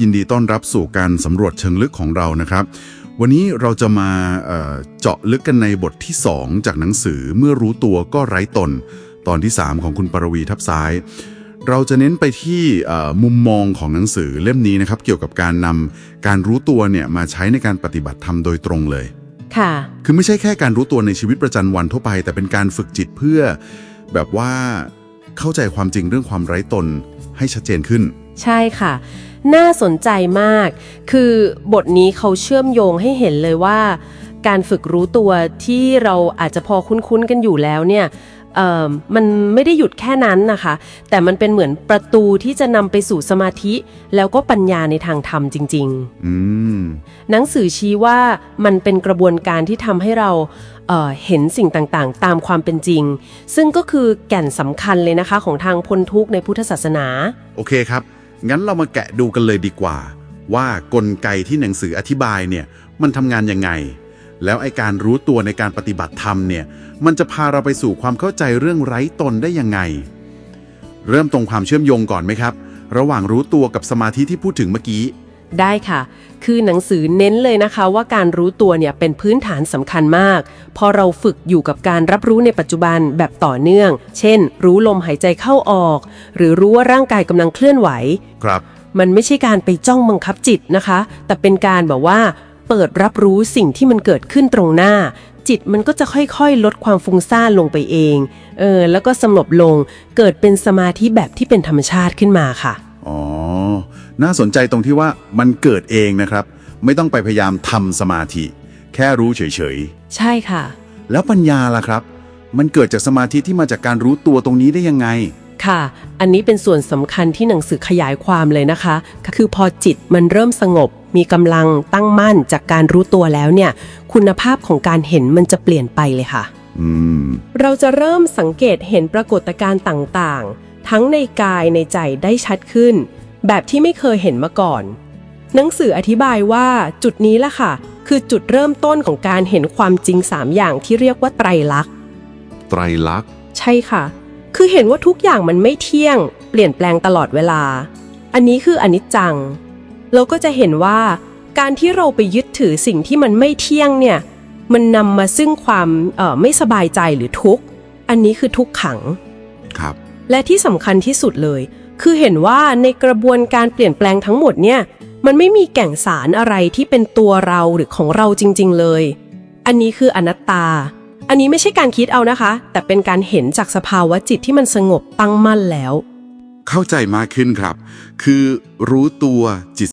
ยินดีต้อนรับสู่การสำรวจเชิงลึกของเรานะครับ วันนี้เราจะมาเอ่อเจาะลึกกันในบทที่ 2 จากหนังสือเมื่อรู้ตัวก็ไร้ตน ตอนที่ 3 ของคุณปรวีทับซ้าย เราจะเน้นไปที่เอ่อมุมมองของหนังสือเล่มนี้นะครับ เกี่ยวกับการนำการรู้ตัวเนี่ยมาใช้ในการปฏิบัติธรรมโดยตรงเลย ค่ะ คือไม่ใช่แค่การรู้ตัวในชีวิตประจำวันทั่วไป แต่เป็นการฝึกจิตเพื่อแบบว่า เข้าใจความจริงเรื่องความไร้ตนให้ชัดเจนขึ้น ใช่ค่ะ น่าสนใจมาก คือบทนี้เขาเชื่อมโยงให้เห็นเลยว่า การฝึกรู้ตัวที่เราอาจจะพอคุ้นๆกันอยู่แล้วเนี่ย มันไม่ได้หยุดแค่นั้นนะคะ แต่มันเป็นเหมือนประตูที่จะนำไปสู่สมาธิ แล้วก็ปัญญาในทางธรรมจริงๆอืมหนังสือชี้ว่ามันเป็นกระบวนการที่ทำให้เราเอ่อเห็นสิ่งต่างๆ ตามความเป็นจริง ซึ่งก็คือแก่นสำคัญเลยนะคะของทางพ้นทุกข์ในพุทธศาสนา โอเคครับ งั้นเรามาแกะดูกันเลยดีกว่า ว่ากลไกที่หนังสืออธิบายเนี่ยมันทำงานยังไง แล้วไอการรู้ตัวในการปฏิบัติธรรมเนี่ยมันจะพาเราไปสู่ความเข้าใจเรื่องไร้ตนได้ยังไง เริ่มตรงความเชื่อมโยงก่อนไหมครับ ระหว่างรู้ตัวกับสมาธิที่พูดถึงเมื่อกี้ ได้ค่ะ คือหนังสือเน้นเลยนะคะว่าการรู้ตัวเนี่ยเป็นพื้นฐานสำคัญมาก พอเราฝึกอยู่กับการรับรู้ในปัจจุบันแบบต่อเนื่อง เช่น รู้ลมหายใจเข้าออก หรือรู้ว่าร่างกายกำลังเคลื่อนไหว ครับ มันไม่ใช่การไปจ้องบังคับจิตนะคะ แต่เป็นการแบบว่า เปิดรับรู้สิ่งที่มันเกิดขึ้นตรงหน้า จิตมันก็จะค่อยๆ ลดความฟุ้งซ่านลงไปเองเออแล้วก็สงบลงเกิดเป็นสมาธิแบบที่เป็นธรรมชาติขึ้นมาค่ะ อ๋อ น่าสนใจตรงที่ว่ามันเกิดเองนะครับ ไม่ต้องไปพยายามทำสมาธิ แค่รู้เฉยใช่ค่ะ ๆ แล้วปัญญาล่ะครับ มันเกิดจากสมาธิที่มาจากการรู้ตัวตรงนี้ได้ยังไง ค่ะ อันนี้เป็นส่วนสำคัญที่หนังสือขยายความเลยนะคะ คือพอจิตมันเริ่มสงบ มีกำลังตั้งมั่นจากการรู้ตัวแล้วเนี่ย คุณภาพของการเห็นมันจะเปลี่ยนไปเลยค่ะอืมเราจะเริ่มสังเกตเห็นปรากฏการณ์ต่างๆ ทั้งในกายในใจได้ชัดขึ้น แบบที่ไม่เคยเห็นมาก่อน หนังสืออธิบายว่าจุดนี้แหละค่ะ คือจุดเริ่มต้นของการเห็นความจริง 3 อย่างที่เรียกว่าไตรลักษณ์ไตรลักษณ์ใช่ค่ะ คือเห็นว่าทุกอย่างมันไม่เที่ยง เปลี่ยนแปลงตลอดเวลา อันนี้คืออนิจจัง เราก็จะเห็นว่า การที่เราไปยึดถือสิ่งที่มันไม่เที่ยงเนี่ย มันนำมาซึ่งความเอ่อไม่สบายใจหรือทุกข์ อันนี้คือทุกขัง ครับ และที่สำคัญที่สุดเลย คือเห็นว่าในกระบวนการเปลี่ยนแปลงทั้งหมดเนี่ย มันไม่มีแก่งสารอะไรที่เป็นตัวเราหรือของเราจริง ๆ เลย อันนี้คืออนัตตา อันนี้ไม่ใช่การคิดเอานะคะ แต่เป็นการเห็นจากสภาวะจิตที่มันสงบตั้งมั่นแล้ว เข้าใจมากขึ้นครับ คือรู้ตัวจิต